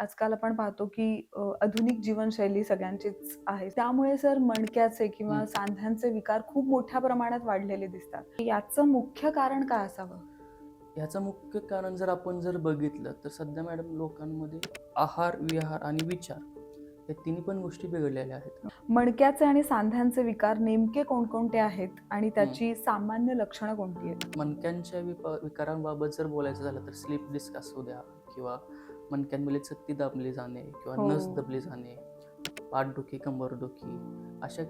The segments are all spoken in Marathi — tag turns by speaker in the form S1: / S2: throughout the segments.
S1: आजकाल आपण पाहतो की आधुनिक जीवनशैली सगळ्यांचीच आहे. त्यामुळे सर मणक्याचे किंवा. सांध्यांचे विकार खूप मोठ्या प्रमाणात वाढलेले दिसतात. याचं मुख्य कारण काय असावं?
S2: ह्याचं मुख्य कारण जर आपण जर बघितलं तर सध्या मॅडम लोकांमध्ये आहार विहार आणि विचार या तिन्ही पण गोष्टी बिघडलेल्या आहेत.
S1: मणक्याचे आणि सांध्यांचे विकार नेमके कोणकोणते आहेत आणि त्याची सामान्य लक्षणं कोणती आहेत?
S2: मणक्यांच्या विकारांबाबत जर बोलायचं झालं तर स्लीप डिस्क असू द्या किंवा मणक्यांमध्ये चत्ती दाबली जाणे किंवा
S1: हो.
S2: नस दबली जाणे पाठदुखी कंबरदुखी अशा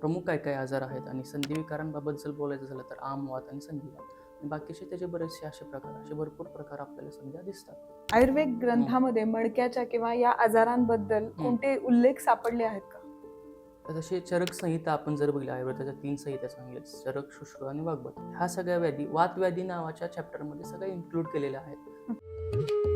S2: प्रमुख काय काय आजार आहेत आणि संधी विकारांबाबत जर बोलायचं झालं तर आमवात आणि संधिवात बाकीचे त्याचे बरेचसे असे प्रकार असे भरपूर प्रकार आपल्याला सध्या दिसतात.
S1: आयुर्वेद ग्रंथामध्ये मणक्याच्या किंवा या आजारांबद्दल कोणते उल्लेख सापडले आहेत का?
S2: तर तसे चरक संहिता आपण जर बघितली आयुर्वेदाच्या तीन संहिता सांगल्या चरक शुश्र आणि वाग्बत ह्या सगळ्या व्याधी वात व्याधी नावाच्या चॅप्टरमध्ये सगळ्या इन्क्लूड केलेल्या आहेत.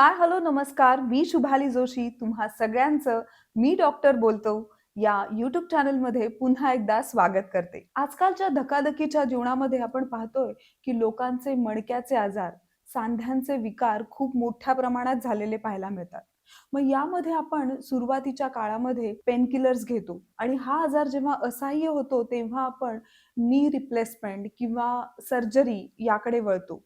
S1: हाय हॅलो नमस्कार. मी शुभाली जोशी. तुम्हा सगळ्यांचं मी डॉक्टर बोलतो. या युट्यूब चॅनलमध्ये पुन्हा एकदा स्वागत करते. आजकालच्या धकाधकीच्या जीवनामध्ये आपण पाहतोय की लोकांचे मणक्याचे आजार सांध्यांचे विकार खूप मोठ्या प्रमाणात झालेले पाहायला मिळतात. मग यामध्ये आपण सुरुवातीच्या काळामध्ये पेनकिलर्स घेतो आणि हा आजार जेव्हा असह्य होतो तेव्हा आपण नी रिप्लेसमेंट किंवा सर्जरी याकडे वळतो.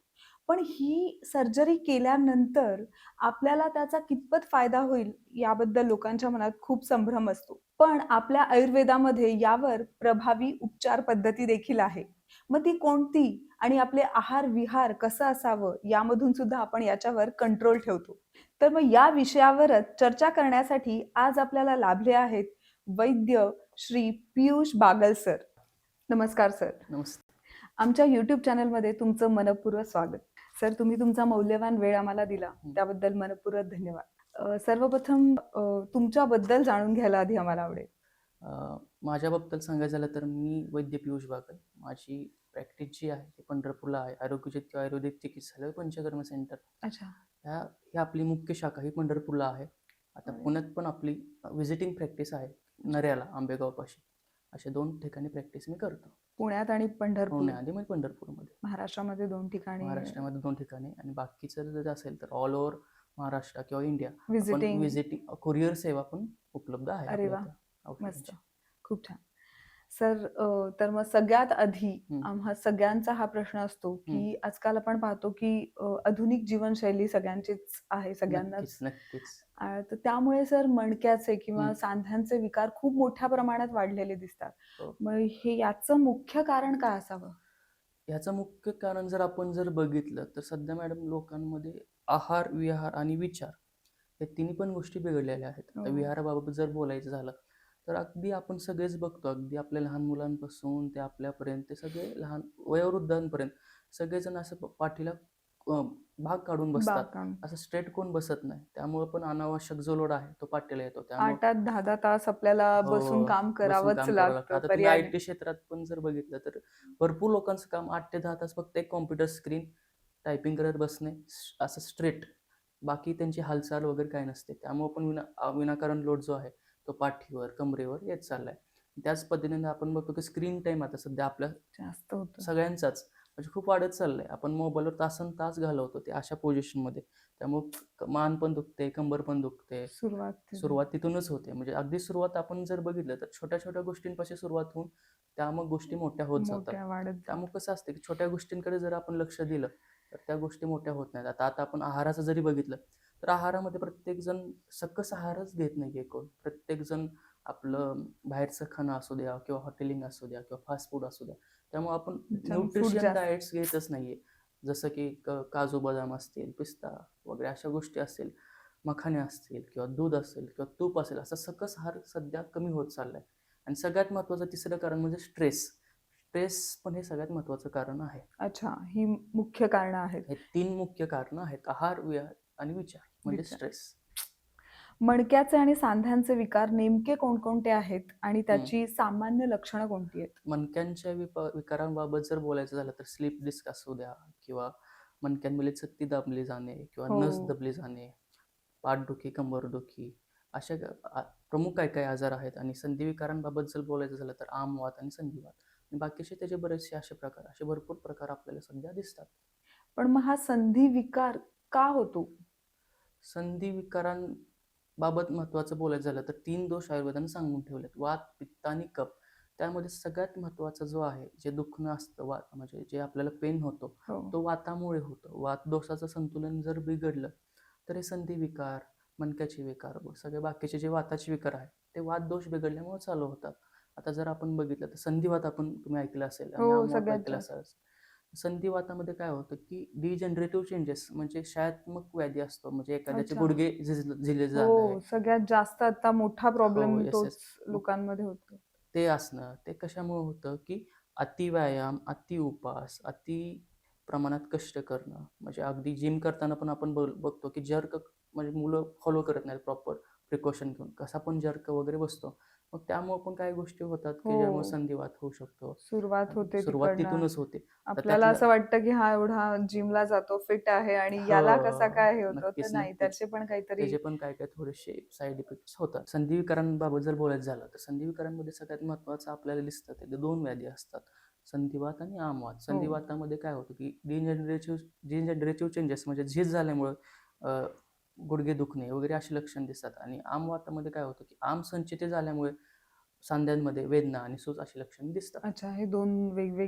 S1: पण ही सर्जरी केल्यानंतर आपल्याला त्याचा कितपत फायदा होईल याबद्दल लोकांच्या मनात खूप संभ्रम असतो. पण आपल्या आयुर्वेदामध्ये यावर प्रभावी उपचार पद्धती देखील आहे. मग ती कोणती आणि आपले आहार विहार कसं असावं यामधून सुद्धा आपण याच्यावर कंट्रोल ठेवतो. तर मग या विषयावरच चर्चा करण्यासाठी आज आपल्याला लाभले आहेत वैद्य श्री पियुष बागल सर. नमस्कार सर.
S2: नमस्ते.
S1: आमच्या युट्यूब चॅनलमध्ये तुमचं मनपूर्वक स्वागत. सर तुम्ही तुमचा मौल्यवान वेळ आम्हाला दिला. त्याबद्दल मनपूर्वक धन्यवाद. सर्वप्रथम तुमच्याबद्दल जाणून घ्यायला आधी आम्हाला आवडेल.
S2: अं, माझ्या बाबतीत सांगायचं झालं तर मी वैद्य पियुष बागल. माझी प्रॅक्टिस जी आहे ती पंढरपूरला आहे. आरोग्यचित्त आयुर्वेदिक चिकित्सालय पंचकर्म सेंटर.
S1: अच्छा.
S2: ह्या ही आपली मुख्य शाखा ही पंढरपूरला आहे. आता. पुण्यात पण आपली व्हिजिटिंग प्रॅक्टिस आहे नऱ्याला आंबेगावपाशी. अशा दोन ठिकाणी प्रॅक्टिस मी करतो.
S1: पुण्यात आणि पंढरपूर.
S2: पुण्याआधी मी पंढरपूरमध्ये.
S1: महाराष्ट्रामध्ये दोन ठिकाणी.
S2: महाराष्ट्रामध्ये दोन ठिकाणी आणि बाकीचं जर असेल तर ऑल ओव्हर महाराष्ट्र किंवा इंडिया
S1: व्हिजिटिंग
S2: व्हिजिटिंग कुरिअर सेवा पण उपलब्ध आहे
S1: अरे
S2: आपल्या
S1: वा.
S2: इथं. औषधांची.
S1: मस्त. खूप छान. सर तर मग सगळ्यात आधी. आम्हा सगळ्यांचा हा प्रश्न असतो की आजकाल आपण पाहतो की आधुनिक जीवनशैली सगळ्यांचीच आहे सगळ्यांनाच तर त्यामुळे सर मणक्याचे किंवा. सांध्यांचे विकार खूप मोठ्या प्रमाणात वाढलेले दिसतात
S2: हो.
S1: मग हे याचं मुख्य कारण काय असावं
S2: ह्याचं मुख्य कारण जर आपण जर बघितलं तर सध्या मॅडम लोकांमध्ये आहार विहार आणि विचार या तिन्ही पण गोष्टी बिघडलेल्या आहेत
S1: हो.
S2: विहाराबाबत जर बोलायचं झालं तर अगदी आपण सगळेच बघतो अगदी आपल्या लहान मुलांपासून ते आपल्यापर्यंत ते सगळे लहान वयोवृद्धांपर्यंत सगळेजण असं प- पाठीला अं, भाग काढून बसतात.
S1: बागकाम
S2: असं स्ट्रेट कोण बसत नाही. त्यामुळे पण अनावश्यक जो लोड आहे तो पाठीला येतो. त्यामुळे
S1: आठ आठ दहा दहा तास आपल्याला
S2: हो,
S1: बसून काम
S2: बसून
S1: करावंच
S2: काम करावं लागतं.
S1: लागतं
S2: आता तुम्ही
S1: पर्याय
S2: आय टी क्षेत्रात पण जर बघितलं तर भरपूर लोकांचं काम आठ ते दहा तास फक्त एक कॉम्प्युटर स्क्रीन टायपिंग करत बसणे स- असं स्ट्रेट. बाकी त्यांची हालचाल वगैरे काय नसते. त्यामुळे पण विना अ, विनाकारण लोड जो आहे तो पाठीवर कमरेवर येत चाललाय. त्याच पद्धतीने आपण बघतो की स्क्रीन टाइम आता सध्या आपल्या
S1: जास्त होतं.
S2: सगळ्यांचाच. म्हणजे खूप वाढत चाललंय. आपण मोबाईलवर तासन तास घालवतो ते अशा पोझिशनमध्ये त्यामुळे मान पण दुखते कंबर पण दुखते
S1: सुरुवात.
S2: सुरुवात तिथूनच होते. म्हणजे अगदी सुरुवात आपण जर बघितलं तर छोट्या छोट्या गोष्टींपासून सुरुवात होऊन त्या मग गोष्टी मोठ्या होत जातात. त्यामुळे कसं असतं की छोट्या गोष्टींकडे जर आपण लक्ष दिलं तर त्या गोष्टी मोठ्या होत नाहीत. आता आता आपण आहाराचं जरी बघितलं तर आहारामध्ये प्रत्येक जण सकस आहारच घेत नाहीये कोण. प्रत्येक जण आपलं बाहेरचं खाणं असू द्या किंवा हॉटेलिंग असू द्या किंवा फास्ट फूड असू द्या. त्यामुळे आपण न्यूट्रिशन. डाएट्स घेतच नाहीये जसं की काजू बदाम असतील पिस्ता वगैरे अशा गोष्टी असतील मखाने असतील किंवा दूध असेल किंवा तूप असेल असा सकस आहार सध्या कमी होत चाललाय. आणि सगळ्यात महत्त्वाचं तिसरं कारण म्हणजे स्ट्रेस स्ट्रेस पण हे सगळ्यात महत्त्वाचं कारण आहे.
S1: अच्छा ही मुख्य कारण आहेत.
S2: हे तीन मुख्य कारण आहेत. आहार आणि विचार म्हणजे
S1: विचार.
S2: स्ट्रेस
S1: मणक्याचे आणि सांध्यांचे विकार नेमके कोणकोणते आहेत आणि त्याची सामान्य लक्षणं कोणती आहेत?
S2: मणक्यांच्या विप विकारांबाबत जर बोलायचं झालं तर स्लीप डिस्क असू द्या किंवा मणक्यांमध्ये चत्ती दाबली जाणे किंवा
S1: हो.
S2: नस दबली जाणे पाठदुखी कंबरदुखी अशा ग- आ- प्रमुख काय काय आजार आहेत आणि संधी विकारांबाबत जर बोलायचं झालं तर आमवात आणि संधिवात. आणि बाकीचे त्याचे बरेचसे असे प्रकार असे भरपूर प्रकार आपल्याला सध्या दिसतात.
S1: पण मग हा संधी विकार का होतो?
S2: संधी विकारांबाबत महत्त्वाचं बोलायचं झालं तर तीन दोष आयुर्वेदाने सांगून ठेवलेत. वात पित्त आणि कफ. त्यामध्ये सगळ्यात महत्त्वाचा जो आहे जे दुखणं असतं वा म्हणजे जे आपल्याला पेन होतो
S1: हो.
S2: तो वातामुळे होतो. वात दोषाचं संतुलन जर बिघडलं तर हे संधी विकार मणक्याचे विकार व सगळे बाकीचे जे वाताचे विकार आहेत ते वात दोष बिघडल्यामुळे चालू होतात. आता जर आपण बघितलं तर संधिवात आपण तुम्ही ऐकलं असेल
S1: हो,
S2: ऐकलं. असेल. संधिवातामध्ये काय होतं की डिजनरेटिव्ह चेंजेस म्हणजे शाळात्मक व्याधी असतो. म्हणजे एखाद्याचे
S1: अच्छा.
S2: गुडघे झिज- झिले जाणं
S1: हो सगळ्यात जास्त आता मोठा प्रॉब्लेम
S2: हो, yes,
S1: तोच
S2: yes.
S1: लोकांमध्ये होतो.
S2: ते असणं ते कशामुळे होतं की अति व्यायाम अति उपास अति प्रमाणात कष्ट करणं. म्हणजे अगदी जिम करताना पण आपण बघ- बघतो की जर्क म्हणजे मुलं फॉलो करत नाहीत प्रॉपर प्रिकॉशन घेऊन. कसा पण जर्क वगैरे बसतो. मग त्यामुळे पण काही गोष्टी होतात की
S1: हो.
S2: ज्यामुळे संधिवात होऊ शकतो
S1: सुरुवात होते
S2: सुरुवात
S1: तिकडनं.
S2: तिथूनच होते
S1: आपल्याला
S2: त्यातलं-
S1: असं वाटतं की हा एवढा जिमला जातो फिट आहे आणि याला
S2: हो,
S1: कसा काय हे होतं तर
S2: नक्कीच,
S1: नाही
S2: नक्कीच.
S1: त्याचे पण काहीतरी
S2: त्याचे पण काय काय थोडेसे साईड इफेक्ट्स होतात संधिविकारांबाबत जर बोलायचं झालं तर संधिविकारांमध्ये सगळ्यात महत्त्वाचं आपल्याला दिसतं ते दोन व्याधी असतात संधिवात आणि आमवात संधिवातामध्ये काय होतं की डिजनरेटिव्ह डिजनरेटिव्ह चेंजेस म्हणजे झीज झाल्यामुळं अं, गुडघे दुखणे वगैरे अशी लक्षण दिसतात. आणि आमवातामध्ये काय होतं की आम संचिते झाल्यामुळे सांध्यांमध्ये वेदना आणि सूज अशी लक्षणे दिसतात.
S1: अच्छा हे दोन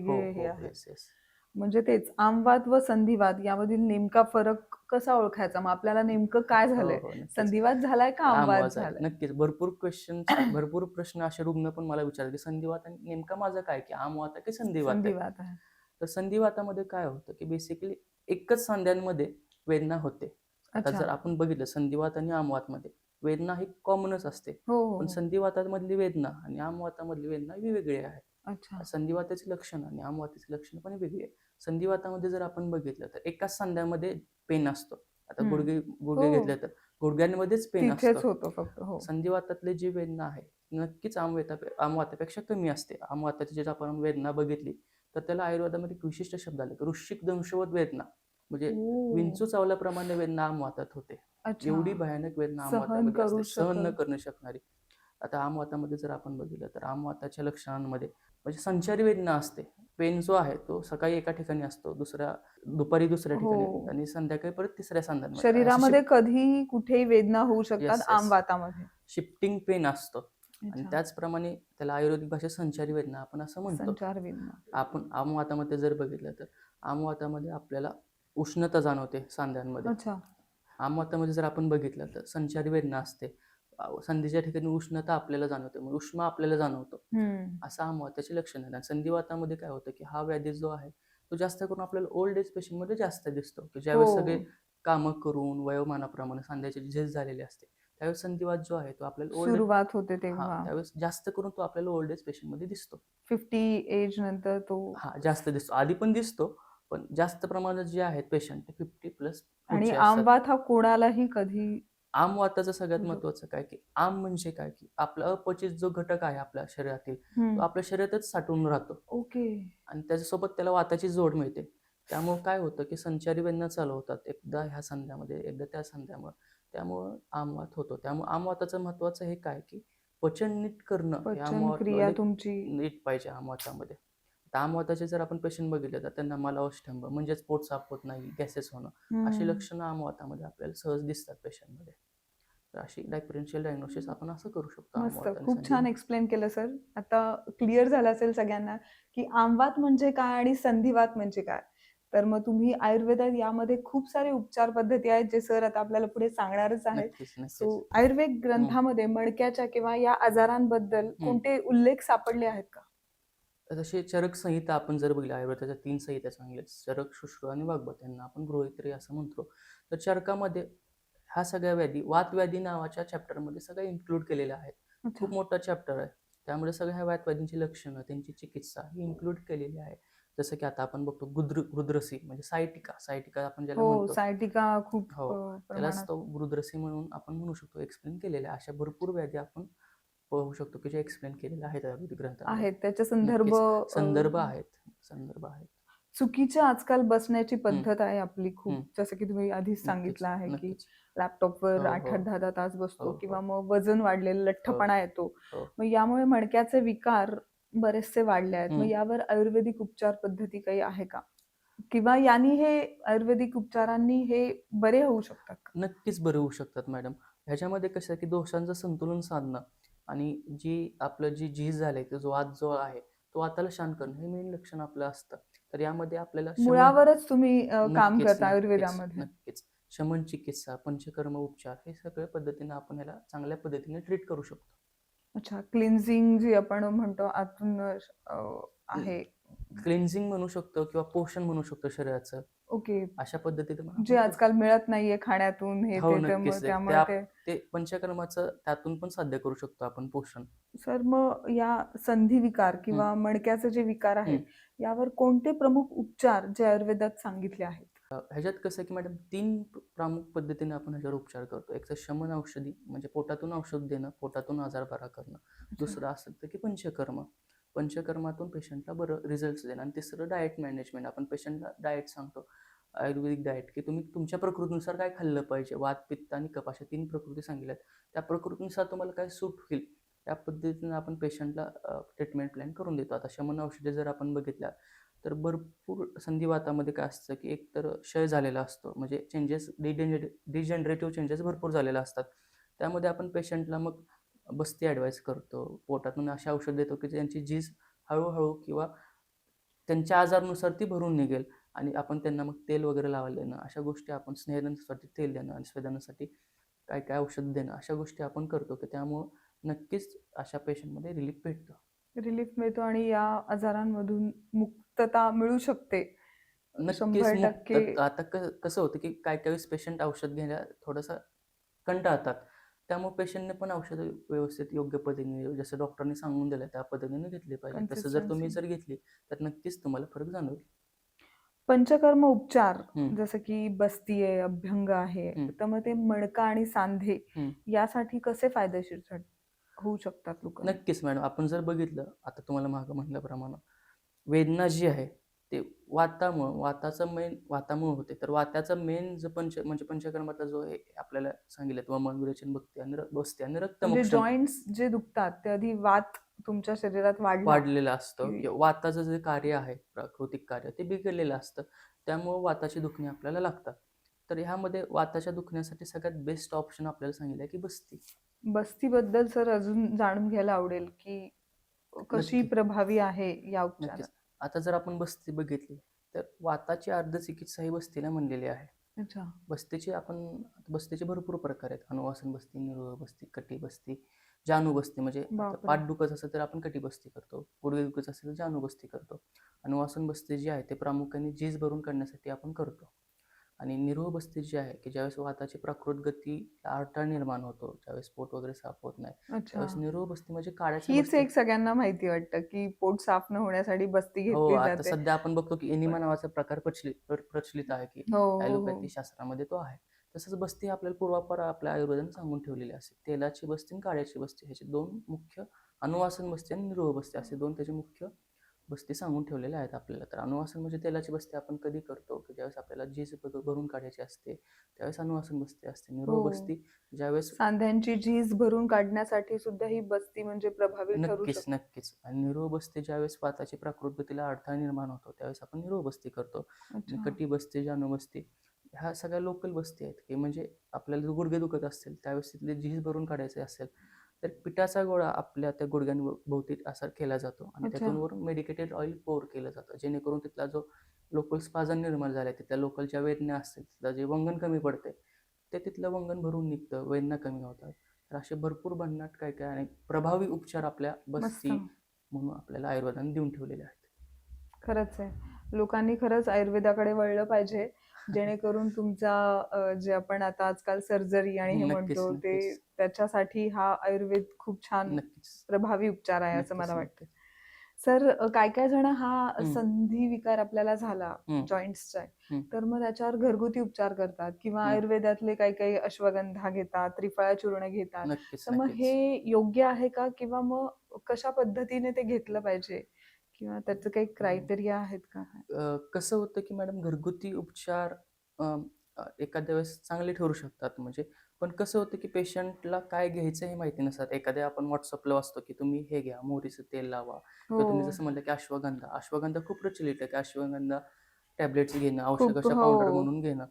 S2: हो
S1: वेगवेगळे हे
S2: हो
S1: आहेत.
S2: येस येस
S1: म्हणजे तेच आमवात व संधिवात यामधील नेमका फरक कसा ओळखायचा? मग आपल्याला नेमकं काय झालंय?
S2: हो, नक्कीच.
S1: संधिवात झालाय का आमवात
S2: आमवात झाला.
S1: झालाय.
S2: नक्कीच. भरपूर क्वेश्चन भरपूर प्रश्न असे रुग्ण पण मला विचारतात की संधिवात आणि नेमका माझा काय? की आमवात आहे की संधिवात आहे?
S1: संधिवात आहे.
S2: तर संधिवातामध्ये काय होतं की बेसिकली एकच सांध्यांमध्ये वेदना होते. आता जर आपण बघितलं संधिवात आणि आमवातमध्ये वेदना ही कॉमनच असते.
S1: हो हो
S2: पण
S1: हो.
S2: संधिवातामधली वेदना आणि आमवातामधली वेदना वेगवेगळी आहे.
S1: अच्छा.
S2: संधिवाताची लक्षण आणि आमवाताची लक्षण पण वेगळी आहे. संधिवातामध्ये जर आपण बघितलं तर एकाच सांध्यामध्ये पेन असतो. आता. गुडघे गुडघे
S1: हो.
S2: घेतले तर गुडघ्यांमध्येच पेन असतो.
S1: फक्त हो.
S2: संधिवातातली जी वेदना आहे नक्कीच आमवेता आमवातापेक्षा कमी असते. आमवाताची जर आपण वेदना बघितली तर त्याला आयुर्वेदामध्ये एक विशिष्ट शब्द आले वृश्चिक दंशवत वेदना. म्हणजे
S1: ओ,
S2: विंचू चावल्याप्रमाणे वेदना आमवातात होते. एवढी भयानक वेदना आमवातामध्ये असते सहन न. करणं शकणारी आता आमवातामध्ये जर आपण बघितलं तर आमवाताच्या लक्षणांमध्ये म्हणजे संचारी वेदना असते पेन जो आहे तो सकाळी एका ठिकाणी असतो दुसऱ्या दुपारी दुसऱ्या
S1: हो.
S2: ठिकाणी आणि संध्याकाळी परत तिसऱ्या सांध्यांमध्ये
S1: शरीरामध्ये कधीही कुठेही वेदना होऊ शकतात
S2: yes.
S1: आमवातामध्ये
S2: शिफ्टिंग पेन असतो आणि. त्याचप्रमाणे त्याला आयुर्वेदिक भाषेत संचारी वेदना आपण असं म्हणतो आपण आमवातामध्ये जर बघितलं तर आमवातामध्ये आपल्याला उष्णता जाणवते सांध्यांमध्ये.
S1: अच्छा.
S2: आमवातामध्ये जर आपण बघितलं तर संचारी वेदना असते. संधीच्या ठिकाणी उष्णता आपल्याला जाणवते म्हणजे उष्मा आपल्याला जाणवतो. असं आमवाताचे लक्षण आहे आणि संधिवातामध्ये काय होतं की हा व्याधी जो आहे तो जास्त करून आपल्याला ओल्ड एज पेशंटमध्ये जास्त दिसतो. की ज्यावेळेस
S1: हो.
S2: सगळे कामं करून वयोमानाप्रमाणे सांध्याची झेज झालेली असते त्यावेळेस संधिवात जो आहे तो आपल्याला ओल्ड
S1: सुरुवात होते तेव्हा.
S2: त्यावेळेस जास्त करून तो आपल्याला ओल्ड एज पेशंटमध्ये दिसतो.
S1: फिफ्टी एज नंतर तो
S2: हा जास्त दिसतो. आधी पण दिसतो पण जास्त प्रमाणात जे आहेत पेशंट ते फिफ्टी प्लस
S1: आणि आमवात हा कोणालाही कधी
S2: आमवाताचं सगळ्यात
S1: होतो.
S2: महत्वाचं काय की आम म्हणजे काय की आपला अपचित जो घटक आहे आपल्या शरीरातील तो आपल्या शरीरातच साठवून राहतो.
S1: ओके.
S2: आणि त्याच्यासोबत त्याला वाताची जोड मिळते. त्यामुळे काय होतं की संचारी वेदना चालू होतात एकदा ह्या संध्यामध्ये एकदा त्या संध्यामुळे. त्यामुळं आमवात होतो. त्यामुळे आमवाताचं महत्वाचं हे काय की पचन नीट करणं
S1: क्रिया तुमची.
S2: नीट पाहिजे आमवातामध्ये आमवाताचे जर आपण पेशंट बघितले तर त्यांना मलावष्टंभ म्हणजेच पोट साफ होत नाही गॅसेस होणं अशी. लक्षणं आमवातामध्ये आपल्याला सहज दिसतात पेशंटमध्ये तर अशी डायफरन्शियल डायग्नोसिस आपण असं करू शकतो
S1: खूप छान. एक्सप्लेन केलं सर आता क्लिअर झालं असेल सगळ्यांना की आमवात म्हणजे काय आणि संधिवात म्हणजे काय. तर मग तुम्ही आयुर्वेदात यामध्ये खूप सारे उपचार पद्धती आहेत जे सर आता आपल्याला पुढे सांगणारच आहेत. सो आयुर्वेद ग्रंथामध्ये मणक्याच्या किंवा या आजारांबद्दल कोणते उल्लेख सापडले आहेत का?
S2: तसे चरक संहिता आपण जर बघितली आयुर्वेदाच्या तीन संहिता सांगल्या चरक शुश्रू आणि वाग्बत यांना आपण गृहित्री असं म्हणतो. तर चरकामध्ये ह्या सगळ्या व्याधी वात व्याधी नावाच्या चॅप्टरमध्ये सगळ्या इन्क्लूड केलेल्या आहेत. खूप मोठा चॅप्टर आहे. त्यामुळे सगळ्या ह्या वात व्याधींची लक्षणं त्यांची चिकित्सा ही इन्क्लूड केलेली आहे. जसं की आता आपण बघतो गुद्र गुद्रसी म्हणजे सायटिका. सायटिका आपण ज्याला
S1: हो
S2: म्हणतो.
S1: सायटिका खूप
S2: हो, त्यालाच तो गुरुद्रसी म्हणून आपण म्हणू शकतो एक्सप्लेन केलेल्या अशा भरपूर व्याधी आपण पाहू शकतो की जे एक्सप्लेन केलेल्या आहेत आयुर्वेदिक ग्रंथामध्ये.
S1: आहेत. त्याचे संदर्भ
S2: संदर्भ आहेत. संदर्भ आहेत.
S1: चुकीच्या आजकाल बसण्याची पद्धत आहे आपली खूप. जसं की तुम्ही आधीच सांगितलं आहे की. लॅपटॉपवर
S2: हो,
S1: आठ
S2: हो.
S1: आठ दहा दहा तास
S2: हो,
S1: बसतो
S2: हो.
S1: किंवा मग वजन वाढलेलं लठ्ठपणा येतो.
S2: हो.
S1: मग यामुळे मणक्याचे विकार बरेचसे वाढले आहेत. मग. यावर आयुर्वेदिक उपचार पद्धती काही आहे का? किंवा यांनी हे आयुर्वेदिक उपचारांनी हे बरे होऊ शकतात
S2: नक्कीच बरे होऊ शकतात मॅडम. ह्याच्यामध्ये कसं आहे की दोषांचं संतुलन साधणं. आणि जी आपलं जी झीज झाली तो जो वाद जो आहे तो वाताला शांत करणं हे मेन लक्षण आपलं असतं. तर यामध्ये आपल्याला
S1: मुळावरच तुम्ही काम करता आयुर्वेदामध्ये.
S2: नक्कीच. शमन चिकित्सा पंचकर्म उपचार हे सगळ्या पद्धतीने आपण याला चांगल्या पद्धतीने ट्रीट करू शकतो.
S1: अच्छा क्लिन्झिंग जी आपण म्हणतो आतून आहे.
S2: क्लिन्झिंग म्हणू शकतो किंवा पोषण म्हणू शकतो शरीराचं.
S1: ओके.
S2: अशा आपण
S1: जे आजकाल मिळत नाहीये खाण्यातून हे
S2: हो,
S1: ते
S2: नक्कीच.
S1: त्यामुळे
S2: ते
S1: त्यामुळे
S2: आप-
S1: ते
S2: ते पंचकर्माचं त्यातून पण साध्य करू शकतो आपण पोषण.
S1: सर मग या संधी विकार किंवा मणक्याचे जे विकार आहेत यावर कोणते प्रमुख उपचार जे आयुर्वेदात सांगितले आहेत?
S2: अ, ह्याच्यात कसं आहे की मॅडम तीन प्र- प्रामुख पद्धतीने आपण ह्याच्यावर उपचार करतो. एक तर शमन औषधी म्हणजे पोटातून औषध देणं पोटातून आजार बरा करणं. दुसरं असं तर की पंचकर्म. पंचकर्मातून पेशंटला बरं रिझल्ट देणं आणि तिसरं डाएट मॅनेजमेंट आपण पेशंटला डाएट सांगतो. आयुर्वेदिक डाएट की तुम्ही तुमच्या प्रकृतीनुसार काय खाल्लं पाहिजे? वात पित्त आणि कपाशा तीन प्रकृती सांगितल्यात. त्या प्रकृतीनुसार तुम्हाला काय सूट होईल? त्या पद्धतीनं आपण पेशंटला ट्रीटमेंट प्लॅन करून देतो. आता शमन औषधे जर आपण बघितल्या तर भरपूर संधिवातामध्ये काय असतं की एक तर क्षय झालेला असतो. म्हणजे चेंजेस डिजेनरे डिजनरेटिव्ह चेंजेस भरपूर झालेले असतात. त्यामध्ये आपण पेशंटला मग बस्ती ॲडवाईस करतो. पोटातून अशी औषध देतो की त्यांची झीज हळूहळू किंवा त्यांच्या आजारानुसार ती भरून निघेल आणि आपण त्यांना मग तेल वगैरे लावायला देणं अशा गोष्टी आपण स्नेहदानासाठी तेल देणं आणि स्वेदनासाठी काय काय औषध देणं अशा गोष्टी आपण करतो की त्यामुळं नक्कीच अशा पेशंटमध्ये रिलीफ भेटतं.
S1: रिलीफ मिळतो आणि या आजारांमधून मुक्तता मिळू शकते.
S2: नक्कीच आता कसं होतं की काय काय वेळेस पेशंट औषध घ्यायला थोडंसं कंटाळतात. त्यामुळे पेशंटने पण औषध व्यवस्थित योग्य पद्धतीने जसं डॉक्टरने सांगून दिलं त्या पद्धतीने घेतली पाहिजे तसं जर तुम्ही. जर घेतली तर नक्कीच तुम्हाला फरक जाणवेल
S1: पंचकर्म उपचार. जसं की बस्ती आहे अभ्यंग आहे मग ते मणका आणि सांधे. यासाठी कसे फायदेशीर होऊ शकतात लोक
S2: नक्कीच मॅडम आपण जर बघितलं आता तुम्हाला मागं म्हटल्याप्रमाणे वेदना जी आहे वातामुळं वाताचं मेन वातामुळं होते. तर वाताचा मेन जो पंच म्हणजे पंचकर्मातला जो आहे आपल्याला सांगितलं किंवा मनोरेचन भक्ती आणि बसते आणि
S1: म्हणजे
S2: रक्तमोक्षण
S1: जॉईंट्स जे दुखतात ते आधी वात तुमच्या शरीरात वाढला.
S2: वाढलेलं असतं. वाताचं जे कार्य आहे प्राकृतिक कार्य ते बिघडलेलं असतं. त्यामुळं वाताची दुखणी आपल्याला लागतात. तर ह्यामध्ये वाताच्या दुखण्यासाठी सगळ्यात बेस्ट ऑप्शन आपल्याला सांगितलं आहे की बस्ती.
S1: बस्तीबद्दल सर अजून जाणून घ्यायला आवडेल की कशी. प्रभावी आहे या उपचारात?
S2: आता जर आपण बस्ती बघितली तर वाताची अर्ध चिकित्सा ही बस्तीला म्हणलेली आहे.
S1: अच्छा.
S2: बस्तीचे आपण बस्तीचे भरपूर प्रकार आहेत. अनुवासन बस्ती निरोग बस्ती कटी बस्ती जानू बस्ती म्हणजे. पाठ दुखत असेल तर आपण कटी बस्ती करतो. गुडघे दुखत असेल तर जानू बस्ती करतो. अनुवासन बस्ती जी आहे ते प्रामुख्याने झीज भरून काढण्यासाठी आपण करतो. आणि निरोग बस्ती जी आहे की ज्यावेळेस वाताची प्राकृत गती अडथळा निर्माण होतो ज्यावेळेस पोट वगैरे साफ होत नाही त्यावेळेस निरोग बस्ती म्हणजे काळ्याच्या
S1: हीच एक सगळ्यांना माहिती वाटतं की पोट साफ न होण्यासाठी बस्ती
S2: हो
S1: घेतली
S2: आता
S1: जाते.
S2: सध्या आपण बघतो की एनिमा नावाचा प्रकार प्रचलित प्र- प्रचलित आहे की
S1: हो, हो हो.
S2: शास्त्रामध्ये तो आहे. तसंच बस्ती आपल्याला पूर्वापार आपल्या आयुर्वेदाने सांगून ठेवलेली असते तेलाची बस्ती आणि काळ्याची बस्ती ह्याचे दोन मुख्य अनुवासन बस्ती आणि निरोग बस्ती असे दोन त्याचे मुख्य बस्ती सांगून ठेवलेल्या आहेत आपल्याला. तर अनुवासन म्हणजे तेलाची बस्ती आपण कधी करतो? की ज्यावेळेस आपल्याला झीज भर- भरून काढायची असते त्यावेळेस अनुवासन बस्ती असते. निरोग
S1: हो.
S2: बस्ती ज्यावेळेस
S1: सांध्यांची झीज भरून काढण्यासाठी सुद्धा ही बस्ती म्हणजे प्रभावी
S2: नक्कीच नक्कीच. आणि निरोग बस्ती ज्यावेळेस वाताची प्राकृत गतीला अडथळा निर्माण होतो त्यावेळेस आपण निरोग बस्ती करतो. कटी बसते जानू बसते ह्या सगळ्या लोकल बसती आहेत की म्हणजे आपल्याला गुडघे दुखत असतील त्यावेळेस तिथले झीज भरून काढायचे असेल तर पिठाचा गोळा आपल्या त्या गुडघ्यांभोवती असा केला जातो आणि
S1: अच्छा.
S2: त्यातून वरून मेडिकेटेड ऑइल पोर केलं जातं. जेणेकरून तिथला जो लोकल स्पाजन निर्माण झाला तिथल्या लोकलच्या वेदना असतील तिथलं जे वंगण कमी पडते ते तिथलं वंगण भरून निघतं वेदना कमी होतात. तर असे भरपूर भन्नाट काय काय आणि प्रभावी उपचार आपल्या
S1: मस्त.
S2: बस्ती म्हणून आपल्याला आयुर्वेदाने देऊन ठेवलेले आहेत.
S1: खरंच आहे. लोकांनी खरंच आयुर्वेदाकडे वळलं पाहिजे. जेणेकरून तुमचा जे आपण आता आजकाल सर्जरी आणि हे म्हणतो ते. त्याच्यासाठी हा आयुर्वेद खूप छान प्रभावी उपचार आहे असं मला वाटतं. सर काय काय जण हा. संधी विकार आपल्याला झाला. जॉईंट्सचा
S2: हम्म.
S1: तर मग त्याच्यावर घरगुती उपचार करतात किंवा. आयुर्वेदातले काही काही अश्वगंधा घेतात त्रिफळा चूर्ण घेतात तर मग हे योग्य आहे का किंवा मग कशा पद्धतीने ते घेतलं पाहिजे किंवा त्याचं काही क्रायटेरिया आहेत का?
S2: अ, कसं होतं की मॅडम घरगुती उपचार अ, एखाद्या वेळेस चांगले ठरू शकतात म्हणजे. पण कसं होतं की पेशंटला काय घ्यायचं हे माहिती नसतात. एखाद्या आपण व्हॉट्सअपला वाचतो की तुम्ही हे घ्या मोहरीचं तेल लावा. किंवा तुम्ही
S1: हो.
S2: जसं म्हणलं की अश्वगंधा. अश्वगंधा खूप प्रचलित आहे की अश्वगंधा टॅबलेट्स घेणं औषध
S1: खूप
S2: अशा पावडर
S1: हो
S2: म्हणून घेणं.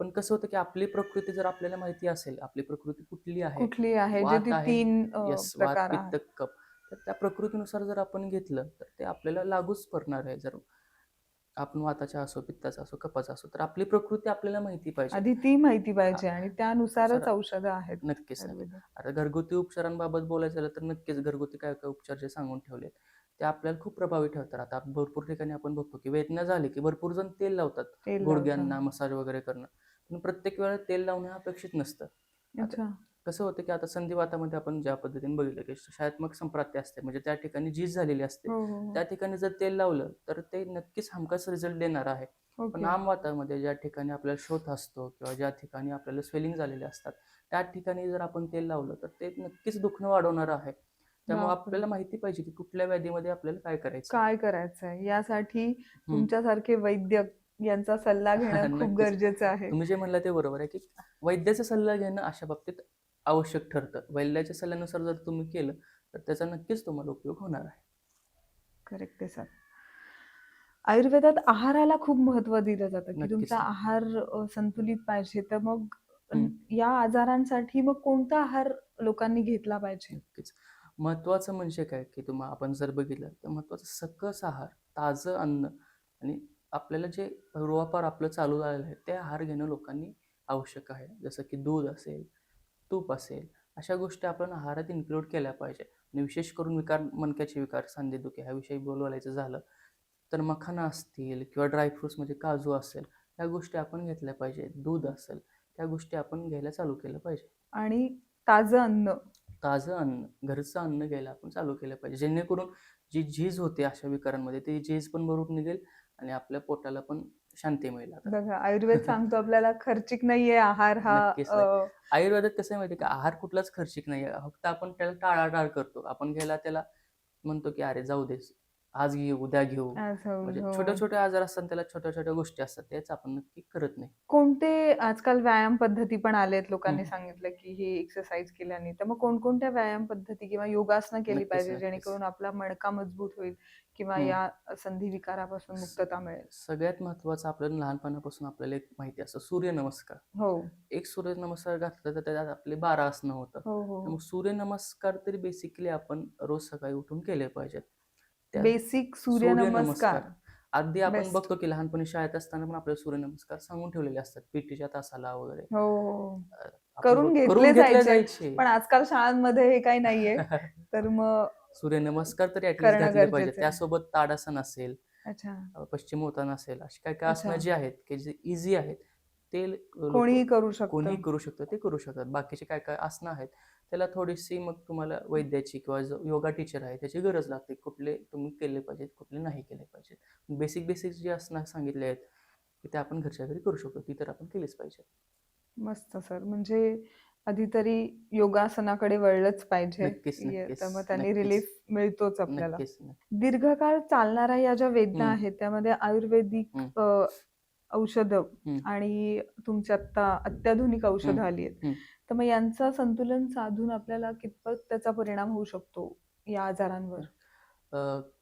S2: पण कसं होतं की आपली प्रकृती जर आपल्याला माहिती असेल आपली प्रकृती कुठली आहे?
S1: कुठली आहे? जे
S2: वात
S1: ती
S2: आहे?
S1: तीन अ,
S2: यस वात
S1: प्रकार आहेत.
S2: पित्त कप तर त्या प्रकृतीनुसार जर आपण घेतलं तर ते आपल्याला लागूच पडणार आहे. जर आपण वाताचा असो पित्ताचा असो कपाचा असो तर आपली प्रकृती आपल्याला माहिती पाहिजे.
S1: आधी ती माहिती पाहिजे आणि त्यानुसारच
S2: सर-
S1: औषधं आहेत
S2: नक्कीच. आता घरगुती उपचारांबाबत बोलायचं झालं तर नक्कीच घरगुती काय काय उपचार जे सांगून ठेवलेत ते आपल्याला खूप प्रभावी ठरतात. आता भरपूर ठिकाणी आपण बघतो की वेदना झाली की भरपूर जण तेल लावतात. गुडघ्यांना. मसाज वगैरे करणं. पण प्रत्येक वेळेला तेल लावणं अपेक्षित नसतं.
S1: अच्छा.
S2: कसं होतं की आता संधिवातामध्ये आपण ज्या पद्धतीने बघितलं की शाळात्मक संप्राप्ती असते म्हणजे त्या ठिकाणी झीज झालेली असते.
S1: हो हो हो.
S2: त्या ठिकाणी जर तेल लावलं तर ते नक्कीच हमखास रिझल्ट देणार आहे. पण आमवातामध्ये ज्या ठिकाणी आपल्याला शोथ असतो किंवा ज्या ठिकाणी आपल्याला स्वेलिंग झालेले असतात त्या ठिकाणी जर आपण तेल लावलं तर ते नक्कीच दुखणं वाढवणार आहे. त्यामुळे. आपल्याला माहिती पाहिजे की कुठल्या व्याधीमध्ये आपल्याला काय करायचं
S1: काय करायचंय यासाठी तुमच्यासारखे वैद्य यांचा सल्ला घेणं खूप. गरजेचं आहे.
S2: तुम्ही जे म्हणलं ते बरोबर आहे की वैद्याचा सल्ला घेणं अशा बाबतीत आवश्यक ठरतं. वैद्याच्या सल्ल्यानुसार जर तुम्ही केलं तर त्याचा नक्कीच तुम्हाला उपयोग होणार आहे.
S1: करेक्ट आहे सर आयुर्वेदात आहाराला खूप महत्त्व दिलं जातं की. तुमचा आहार संतुलित पाहिजे. तर मग. या आजारांसाठी मग कोणता आहार लोकांनी घेतला पाहिजे?
S2: नक्कीच. महत्त्वाचं म्हणजे काय? की तुम्हा आपण जर बघितलं तर महत्त्वाचं सकस आहार ताजं अन्न आणि आपल्याला जे पूर्वापार आपलं चालू झालेलं आहे ते आहार घेणं लोकांनी आवश्यक आहे. जसं की दूध असेल तूप असेल अशा गोष्टी आपण आहारात इन्क्लूड केल्या पाहिजे. आणि विशेष करून विकार मणक्याचे विकार सांधेदुखी ह्याविषयी बोलवायचं झालं तर मखाना असतील किंवा ड्रायफ्रुट्स म्हणजे काजू असेल ह्या गोष्टी आपण घेतल्या पाहिजे. दूध असेल त्या गोष्टी आपण घ्यायला चालू केलं पाहिजे.
S1: आणि ताजं अन्न.
S2: ताजं अन्न घरचं अन्न घ्यायला आपण चालू केलं पाहिजे. जेणेकरून जी झीज होते अशा विकारांमध्ये ती झीज पण भरून निघेल आणि आपल्या पोटाला पण शांती मिळेल
S1: बघा आयुर्वेद सांगतो आपल्याला खर्चिक नाहीये आहार हा अ,
S2: आयुर्वेदात कसं आहे माहिती का? आहार कुठलाच खर्चिक नाही आहे फक्त आपण त्याला टाळाटाळ करतो. आपण घ्यायला त्याला म्हणतो की अरे जाऊ दे आज घेऊ उद्या घेऊ. म्हणजे
S1: हो.
S2: छोट्या छोट्या आजार असतात त्याला छोट्या छोट्या गोष्टी असतात. तेच आपण नक्की करत नाही.
S1: कोणते आजकाल व्यायाम पद्धती पण आलेत? लोकांनी
S2: हम्म.
S1: सांगितलं की ही एक्सरसाइज केल्याने. तर मग कोणकोणत्या व्यायाम पद्धती किंवा योगासनं केली
S2: नक्कीच,
S1: पाहिजे
S2: नक्कीच.
S1: जेणेकरून आपला मणका मजबूत होईल? किंवा. या संधी विकारापासून मुक्तता मिळेल.
S2: सगळ्यात महत्त्वाचं आपल्याला लहानपणापासून आपल्याला एक माहिती असतं सूर्यनमस्कार.
S1: हो.
S2: एक सूर्यनमस्कार घातला तर त्याच्यात आपले बारा आसनं होतं
S1: हो हो.
S2: सूर्यनमस्कार तरी बेसिकली आपण रोज सकाळी उठून केले पाहिजेत.
S1: बेसिक सूर्यनमस्कार.
S2: अगदी आपण. बघतो की लहानपणी शाळेत असताना पण आपल्याला सूर्यनमस्कार सांगून ठेवलेले असतात पीटीच्या तासाला वगैरे.
S1: हो हो. करून घेतले जायचे. पण आजकाल शाळांमध्ये हे काही नाहीये. तर मग
S2: सूर्यनमस्कार तरी ऍटलीस्ट
S1: करणं
S2: घातले पाहिजे.
S1: गरजेचं आहे.
S2: त्यासोबत ताडासन असेल
S1: अच्छा.
S2: अ, पश्चिमोत्तान असेल अशी काय काय आसनं
S1: अच्छा.
S2: जी आहेत की जे इझी आहेत ते लोकं-
S1: कोणीही करू शकतो.
S2: कोणीही करू शकतं ते करू शकतात. बाकीचे काय काय आसनं आहेत त्याला थोडीशी मग तुम्हाला वैद्याची किंवा जो योगा टीचर आहे त्याची गरज लागते. कुठले तुम्ही केले पाहिजेत कुठले नाही केले पाहिजेत. बेसिक बेसिक जी आसनं सांगितले आहेत की ते आपण घरच्या घरी करू शकतो. ती तर आपण केलीच पाहिजे
S1: मस्त सर. म्हणजे आधी तरी योगासनाकडे वळलंच पाहिजे
S2: नक्कीच,
S1: ये-
S2: नक्कीच,
S1: तर मग त्यांनी
S2: नक्कीच.
S1: रिलीफ मिळतोच आपल्याला
S2: नक्कीच नक्की.
S1: दीर्घकाळ चालणाऱ्या या ज्या वेदना
S2: हम्म.
S1: आहेत त्यामध्ये आयुर्वेदिक
S2: हम्म.
S1: अ, औषधं
S2: हम्म.
S1: आणि तुमची आता अत्याधुनिक औषधं
S2: हम्म.
S1: आली आहेत
S2: हम्म.
S1: तर मग यांचं संतुलन साधून आपल्याला कितपत त्याचा परिणाम होऊ शकतो या आजारांवर
S2: अ,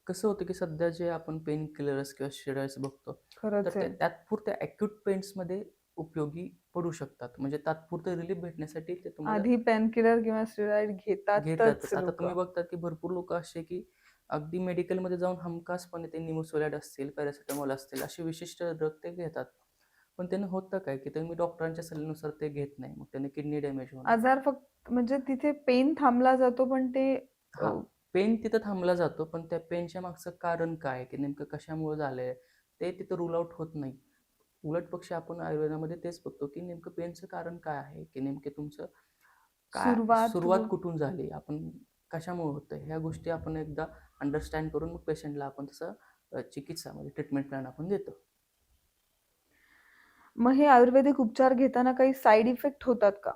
S2: कसं होतं की सध्या जे आपण पेन किलर्स किंवा स्टेरॉइड्स बघतो तर
S1: खरंच
S2: ते
S1: आहे
S2: तात्पुरत्या अॅक्यूट पेन्समध्ये उपयोगी पडू शकतात. म्हणजे तात्पुरतं रिलीफ भेटण्यासाठी ते तुम्हाला
S1: आधी पेनकिलर किंवा स्टेरॉइड घेतातच
S2: घेतातच. आता
S1: लोक.
S2: तुम्ही बघतात की भरपूर लोक असे की अगदी मेडिकलमध्ये जाऊन हमखासपणे ते निमोसोलॅड असतील पॅरासिटामॉल असतील असे विशिष्ट ड्रग ते घेतात. पण त्यांना होतं काय की तुम्ही डॉक्टरांच्या सल्ल्यानुसार ते घेत नाही. मग त्यांना किडनी डॅमेज होणार.
S1: आजार फक्त म्हणजे तिथे पेन थांबला जातो पण ते
S2: हा पेन तिथं थांबला जातो पण त्या पेनच्या मागचं कारण काय की नेमकं कशामुळे झालंय? ते तिथं रूल आउट होत नाही. उलट पक्षी आपण आयुर्वेदामध्ये तेच बघतो की नेमकं पेनचं कारण काय आहे की नेमके तुमचं काय
S1: सुरुवात
S2: कुठून झाली आपण कशामुळे होतं ह्या गोष्टी आपण एकदा अंडरस्टँड करून मग पेशंटला आपण तसं चिकित्सा म्हणजे ट्रीटमेंट प्लॅन आपण देतो.
S1: मग हे आयुर्वेदिक उपचार घेताना काही साईड इफेक्ट होतात का?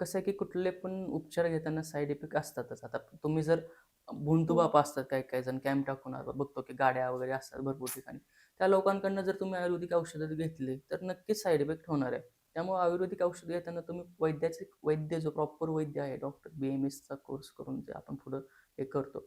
S2: कसं आहे की कुठले पण उपचार घेताना साईड इफेक्ट असतातच. आता तुम्ही जर भुंतू
S1: हो.
S2: बापा असतात काही काही जण कॅम्प टाकून बघतो की गाड्या वगैरे असतात भरपूर ठिकाणी. त्या लोकांकडनं जर तुम्ही आयुर्वेदिक औषधं घेतली तर नक्कीच साईड इफेक्ट होणार आहे. त्यामुळे आयुर्वेदिक औषध घेताना तुम्ही वैद्याचे वैद्य जो प्रॉपर वैद्य आहे डॉक्टर बी एम एसचा कोर्स करून जे आपण पुढं हे करतो.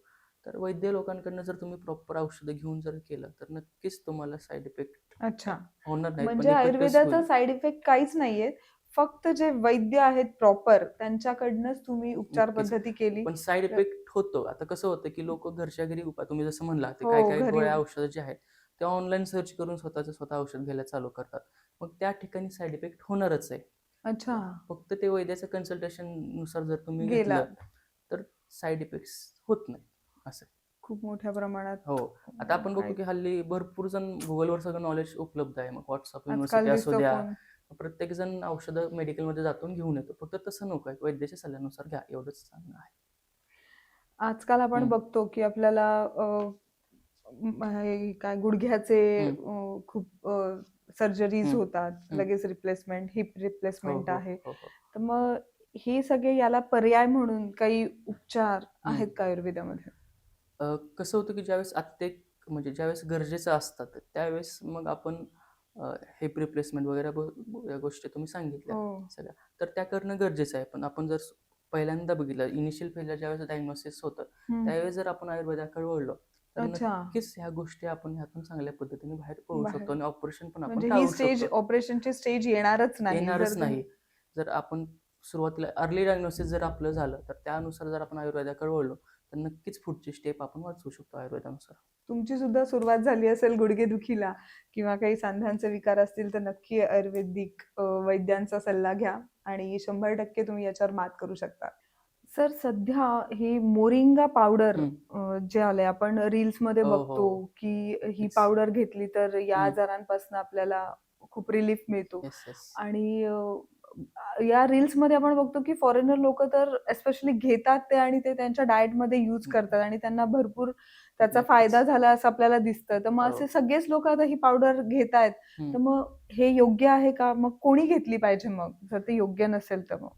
S2: तर वैद्य लोकांकडनं जर तुम्ही प्रॉपर औषधं घेऊन जर केलं तर नक्कीच तुम्हाला साईड इफेक्ट
S1: अच्छा.
S2: होणार नाही
S1: म्हणजे आयुर्वेदाचा साईड इफेक्ट काहीच नाहीये. फक्त जे वैद्य आहेत प्रॉपर त्यांच्याकडनंच तुम्ही उपचार. पद्धती केली.
S2: पण साईड इफेक्ट होतो. आता कसं होतं की लोक घरच्या घरी उपाय तुम्ही जसं म्हणला ते
S1: हो,
S2: काय काय
S1: घरी-
S2: गोळ्या औषधं जे आहेत ते ऑनलाईन सर्च करून स्वतःचं स्वतः औषध घ्यायला चालू करतात. मग त्या ठिकाणी साईड इफेक्ट होणारच आहे.
S1: अच्छा.
S2: फक्त ते वैद्याचं कन्सल्टेशननुसार जर तुम्ही
S1: गेला.
S2: तर साईड इफेक्ट होत नाही असं.
S1: खूप मोठ्या प्रमाणात.
S2: हो. आता आपण बघतो
S1: काय-
S2: की हल्ली भरपूर जण गुगलवर सगळं नॉलेज उपलब्ध आहे. मग व्हॉट्सअप युनिव्हर्सिटी असू द्या. प्रत्येक जण औषधं मेडिकलमध्ये जातून घेऊन येतो. फक्त तसं नको आहे. वैद्याच्या सल्ल्यानुसार घ्या. एवढंच सांगणं आहे.
S1: आजकाल आपण. बघतो की आपल्याला म, हे काय गुडघ्याचे. अ, खूप सर्जरीज
S2: हम्म.
S1: होतात
S2: हम्म.
S1: लगेच रिप्लेसमेंट हिप
S2: हो,
S1: रिप्लेसमेंट
S2: हो,
S1: आहे
S2: हो, हो.
S1: तर मग हे सगळे याला पर्याय म्हणून काही उपचार आहेत का आयुर्वेदामध्ये
S2: अ, कसं होतं की ज्यावेळेस आत्तेक म्हणजे ज्यावेळेस गरजेचं असतात त्यावेळेस मग आपण हेप रिप्लेसमेंट वगैरे ब- या गोष्टी तुम्ही सांगितल्या
S1: हो
S2: सगळ्या तर त्या करणं गरजेचं आहे पण आपण जर स- पहिल्यांदा बघितलं इनिशियल फेजला ज्यावेळेस डायग्नोसिस होतं
S1: हम्म.
S2: त्यावेळेस जर आपण आयुर्वेदाकडे वळलो तर
S1: अच्छा.
S2: नक्कीच ह्या गोष्टी आपण ह्यातून चांगल्या पद्धतीने बाहेर पडू
S1: बाहेर.
S2: शकतो आणि ऑपरेशन पण आपण
S1: म्हणजे ही
S2: टाळू
S1: स्टेज
S2: शकतो.
S1: ऑपरेशनची स्टेज येणारच नाही
S2: येणारच
S1: जर
S2: नाही. जर आपण सुरुवातीला अर्ली डायग्नोसिस जर आपलं झालं तर त्यानुसार जर आपण आयुर्वेदाकडे वळलो तर नक्कीच पुढची स्टेप आपण वाचवू शकतो आयुर्वेदानुसार.
S1: तुमची सुद्धा सुरुवात झाली असेल गुडघेदुखीला किंवा काही सांध्यांचे विकार असतील तर नक्की आयुर्वेदिक अ, वैद्यांचा सल्ला घ्या आणि शंभर टक्के तुम्ही याच्यावर मात करू शकता. सर सध्या हे मोरिंगा पावडर. जे आले आपण रील्समध्ये
S2: हो, हो.
S1: बघतो की ही. पावडर घेतली तर या. आजारांपासून आपल्याला खूप रिलीफ मिळतो
S2: येस येस
S1: आणि अ, या रील्समध्ये आपण बघतो की फॉरेनर लोक तर एस्पेशली घेतात ते आणि ते त्यांच्या डाएटमध्ये यूज. करतात आणि त्यांना भरपूर त्याचा
S2: नक्कीच.
S1: फायदा झाला असं आपल्याला दिसतं तर मग
S2: हो.
S1: असे सगळेच लोक आता ही पावडर घेत आहेत. तर मग हे योग्य आहे का मग कोणी घेतली पाहिजे मग जर ते योग्य नसेल तर मग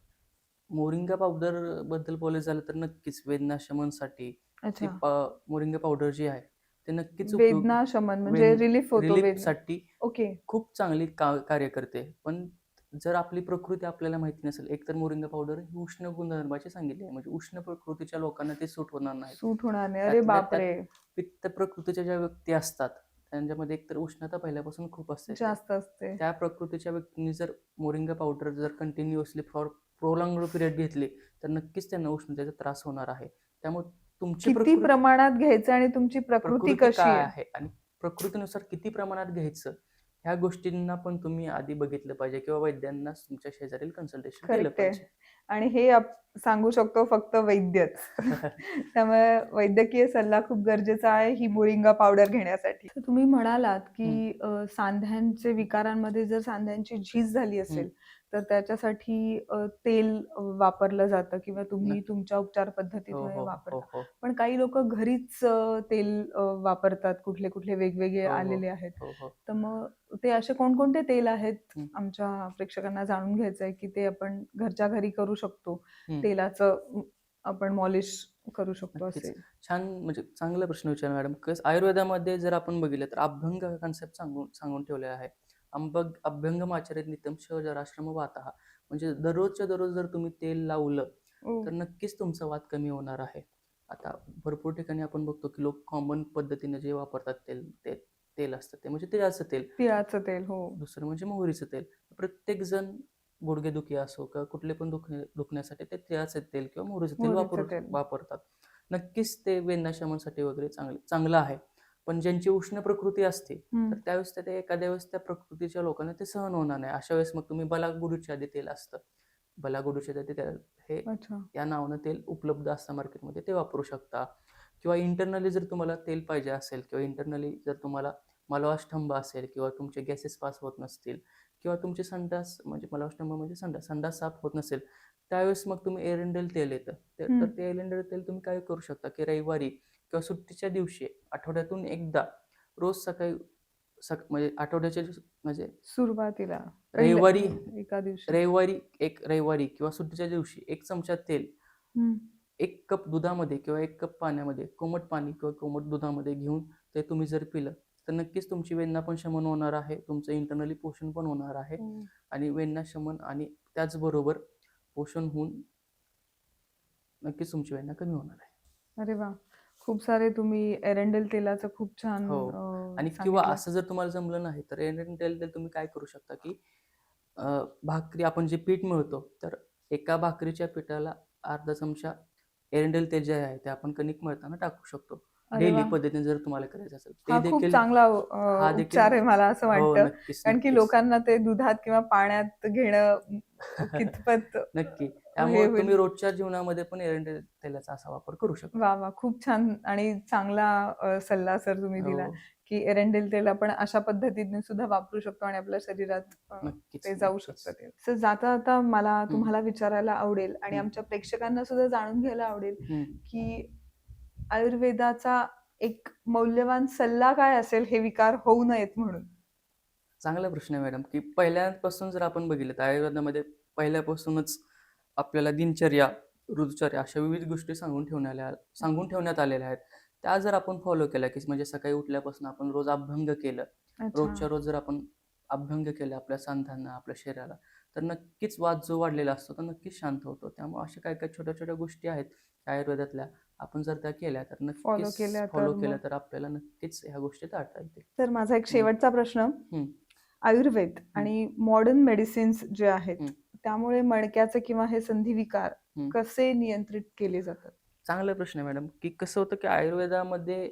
S2: मोरिंगा पावडरबद्दल बोलायचं झालं तर नक्कीच वेदनाशमनसाठी ती
S1: अच्छा
S2: पा- मोरिंगा पावडर जी आहे ते नक्कीच
S1: वेदना शमन म्हणजे रिलीफ होतो वेदना
S2: साठी
S1: ओके.
S2: खूप चांगली का- कार्य करते. पण जर आपली प्रकृती आपल्याला माहिती नसेल एकतर मोरिंगा पावडर ही उष्ण गुणधर्माची सांगितली आहे. म्हणजे उष्ण प्रकृतीच्या लोकांना ते सूट होणार नाही.
S1: सूट होणार नाही. अरे
S2: त्यातल्या त्यात
S1: बापरे
S2: पित्त प्रकृतीच्या ज्या व्यक्ती असतात त्यांच्यामध्ये एकतर उष्णता पहिल्यापासून खूप असते.
S1: जास्त असते.
S2: त्या प्रकृतीच्या व्यक्तींनी जर मोरिंगा पावडर जर कंटिन्युअसली फॉर प्रोलॉंग पिरियड घेतली तर नक्कीच त्यांना उष्णतेचा त्रास होणार आहे. त्यामुळे तुमची
S1: किती प्रमाणात घ्यायचं आणि तुमची प्रकृती कशी आहे?
S2: आणि प्रकृतीनुसार किती प्रमाणात घ्यायचं ह्या गोष्टींना पण तुम्ही आधी बघितलं पाहिजे किंवा वैद्यांना तुमच्या शेजारील कन्सल्टेशन केलं. पाहिजे.
S1: आणि हे आप- सांगू शकतो फक्त वैद्यच. त्यामुळे वैद्यकीय सल्ला खूप गरजेचा आहे ही मोरिंगा पावडर घेण्यासाठी. तर तुम्ही म्हणालात की सांध्यांचे विकारांमध्ये जर सांध्यांची झीज झाली असेल तर त्याच्यासाठी तेल वापरलं जातं किंवा तुम्ही. तुमच्या उपचार
S2: हो
S1: पद्धतीमध्ये
S2: हो
S1: वापरता
S2: हो हो
S1: पण काही लोक घरीच तेल वापरतात कुठले कुठले वेगवेगळे
S2: हो, हो.
S1: आलेले आहेत
S2: हो हो
S1: तर मग ते असे कोणकोणते तेल आहेत
S2: हं.
S1: आमच्या प्रेक्षकांना जाणून घ्यायचं आहे की ते आपण घरच्या घरी करू शकतो
S2: हं.
S1: तेलाचं आपण मॉलिश करू शकतो. असे
S2: छान म्हणजे चांगला प्रश्न विचार मॅडम आयुर्वेदामध्ये जर आपण बघितलं तर अभ्यंग हा कन्सेप्ट सांगून सांगून ठेवलेला आहे अंबग अभ्यंगम आचरित नित्यम शहराश्रम वाता. म्हणजे दररोजच्या दररोज जर तुम्ही तेल लावलं
S1: ओ,
S2: तर नक्कीच तुमचा वाद कमी होणार आहे. आता भरपूर ठिकाणी आपण बघतो की लोक कॉमन पद्धतीने जे वापरतात तेल ते तेल असतं ते. म्हणजे तिळाचं तेल.
S1: तिळाचं तेल हो.
S2: दुसरं म्हणजे मोहरीचं तेल. प्रत्येक जण गुडघेदुखी असो किंवा कुठले पण दुखणे दुखण्यासाठी ते तिळाचे तेल किंवा मोहरीचं तेल वापर. वापरतात. नक्कीच ते वेदनाशमनासाठी वगैरे चांगले चांगलं आहे. पण ज्यांची उष्ण प्रकृती असते. तर त्यावेळेस त्या- ते एखाद्या वेळेस त्या प्रकृतीच्या लोकांना ते सहन होणार नाही. अशा वेळेस मग तुम्ही बलागुडूच्या आधी तेल असतं. बलागुडूच्या आधी तेल हे या नावानं तेल उपलब्ध असतं मार्केटमध्ये. ते वापरू शकता. किंवा इंटरनली जर तुम्हाला तेल पाहिजे असेल किंवा इंटरनली जर तुम्हाला मलवाष्टंभ असेल किंवा तुमचे गॅसेस पास होत नसतील किंवा तुमचे संडास म्हणजे मलवाष्टंभ म्हणजे संडास संडास साफ होत नसेल त्यावेळेस मग तुम्ही एरंडेल तेल येतं. तर ते एरंडेल तेल तुम्ही काय करू शकता की रविवारी किंवा सुट्टीच्या दिवशी आठवड्यातून एकदा रोज सकाळी सक म्हणजे आठवड्याच्या म्हणजे
S1: सुरुवातीला
S2: रविवारी
S1: हं, एका दिवशी.
S2: रविवारी एक रविवारी किंवा सुट्टीच्या दिवशी एक चमचा तेल
S1: हं.
S2: एक कप दुधामध्ये किंवा एक कप पाण्यामध्ये कोमट पाणी किंवा कोमट दुधामध्ये घेऊन ते तुम्ही जर पिलं तर नक्कीच तुमची वेदना पण शमन होणार आहे तुमचं इंटरनली पोषण पण होणार आहे आणि वेदना शमन आणि त्याचबरोबर पोषण होऊन नक्कीच तुमची वेदना कमी होणार आहे.
S1: अरे वा. खूप सारे तुम्ही एरंडेल तेलाचं खूप छान
S2: हो.
S1: अं,
S2: आणि किंवा
S1: सांगितलं.
S2: असं जर तुम्हाला जमलं नाही तर एरंडेल तेल तुम्ही काय करू शकता की अं, भाकरी आपण जे पीठ मिळतो तर एका भाकरीच्या पिठाला अर्धा चमचा एरंडेल तेल जे आहे ते आपण कणिक मळताना टाकू शकतो डेली. पद्धतीने जर तुम्हाला करायचं असेल
S1: हा
S2: ते
S1: खूप
S2: देखील
S1: चांगला अं,
S2: देखील-
S1: उपचार आहे मला असं
S2: हो
S1: वाटतं
S2: नक्कीच
S1: कारण की
S2: नक्कीच.
S1: लोकांना ते दुधात किंवा पाण्यात घेणं कितपत
S2: नक्की त्यामुळे
S1: होईल.
S2: तुम्ही रोजच्या जीवनामध्ये पण एरंडेल तेलाचा असा वापर करू शकता
S1: वा वा खूप छान आणि चांगला अं, सल्ला सर तुम्ही दिला
S2: हो,
S1: की एरंडेल तेल आपण अशा पद्धतीने सुद्धा वापरू शकतो आणि आपल्या शरीरात अं,
S2: नक्कीच
S1: ते जाऊ
S2: नक्कीच.
S1: शकतं ते सर जाता आता मला तुम्हाला विचारायला आवडेल आणि
S2: हम्म.
S1: आमच्या प्रेक्षकांना सुद्धा जाणून घ्यायला आवडेल
S2: हम्म.
S1: की आयुर्वेदाचा एक मौल्यवान सल्ला काय असेल हे विकार होऊ नयेत म्हणून?
S2: चांगला प्रश्न आहे मॅडम की पहिल्यापासून जर आपण बघितलं तर आयुर्वेदामध्ये पहिल्यापासूनच आपल्याला दिनचर्या ऋतुचर्या अशा विविध गोष्टी सांगून ठेवण्याला सांगून ठेवण्यात आलेल्या आहेत. त्या जर आपण फॉलो केल्या की म्हणजे सकाळी उठल्यापासून आपण रोज अभ्यंग केलं. रोजच्या रोज जर आपण अभ्यंग केलं आपल्या सांध्यांना आपल्या शरीराला तर नक्कीच वाद जो वाढलेला असतो तो नक्कीच शांत होतो. त्यामुळे अशा काही काही छोट्या छोट्या गोष्टी आहेत आयुर्वेदातल्या आपण जर त्या केल्या तर नक्कीच फॉलो केल्या तर आपल्याला नक्कीच ह्या गोष्टी टाळता येतील
S1: तर माझा एक शेवटचा प्रश्न. आयुर्वेद आणि मॉडर्न मेडिसिन्स जे आहेत. त्यामुळे मणक्याचे किंवा हे संधिविकार
S2: हम्म.
S1: कसे नियंत्रित केले जातात
S2: चांगला प्रश्न आहे मॅडम की कसं होतं की आयुर्वेदामध्ये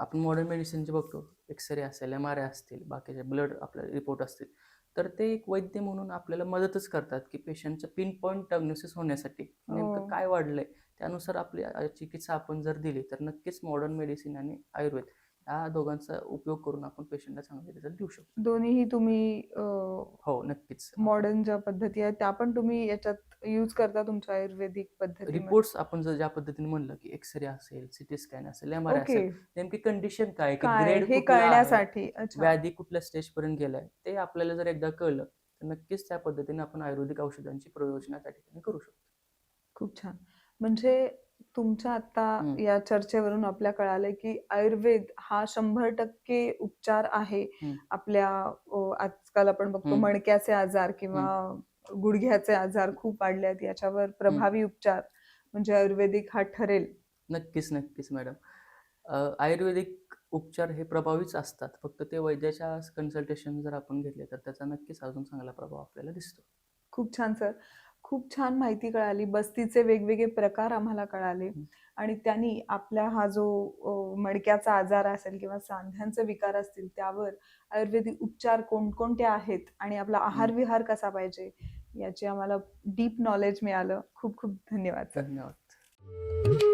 S2: आपण मॉडर्न मेडिसिन जे बघतो एक्सरे असेल एम आर आय असतील बाकीचे ब्लड आपले रिपोर्ट असतील तर ते एक वैद्य म्हणून आपल्याला मदतच करतात की पेशंटचं पिन पॉईंट डायग्नोसिस होण्यासाठी नेमकं
S1: हो.
S2: काय वाढलंय त्यानुसार आपली चिकित्सा आपण जर दिली तर नक्कीच मॉडर्न मेडिसिन आणि आयुर्वेद या दोघांचा उपयोग करून आपण पेशंटला चांगले रिझल्ट देऊ शकतो.
S1: दोन्हीही तुम्ही
S2: हो नक्कीच.
S1: मॉडर्न ज्या पद्धती आहेत त्या पण तुम्ही याच्यात यूज करता तुमच्या आयुर्वेदिक पद्धती
S2: रिपोर्ट्स आपण जर ज्या पद्धतीने म्हणलं की एक्सरे असेल सिटी स्कॅन असेल एम आर असेल नेमकी कंडिशन काय ग्रेड
S1: हे कळण्यासाठी.
S2: व्याधी कुठल्या स्टेज पर्यंत गेलाय? ते आपल्याला जर एकदा कळलं तर नक्कीच त्या पद्धतीने आपण आयुर्वेदिक औषधांची प्रयोजना त्या ठिकाणी करू शकतो.
S1: खूप छान. म्हणजे तुमच्या आता. या चर्चेवरून आपल्या कळालंय की आयुर्वेद हा शंभर टक्के उपचार आहे. आपल्या आजकाल आपण बघतो. मणक्याचे आजार किंवा गुडघ्याचे आजार खूप वाढले आहेत याच्यावर प्रभावी उपचार म्हणजे आयुर्वेदिक हा ठरेल.
S2: नक्कीच नक्कीच मॅडम. आयुर्वेदिक उपचार हे प्रभावीच असतात. फक्त ते वैद्याच्या कन्सल्टेशन जर आपण घेतले तर त्याचा नक्कीच अजून चांगला प्रभाव आपल्याला दिसतो.
S1: खूप छान सर. खूप छान माहिती कळाली. बस्तीचे वेगवेगळे प्रकार आम्हाला कळाले. आणि त्यांनी आपला हा जो अ, मणक्याचा आजार असेल किंवा सांध्यांचे विकार असतील त्यावर आयुर्वेदिक उपचार कोणकोणते आहेत आणि आपला आहार विहार कसा पाहिजे याची आम्हाला डीप नॉलेज मिळालं. खूप खूप धन्यवाद.
S2: धन्यवाद.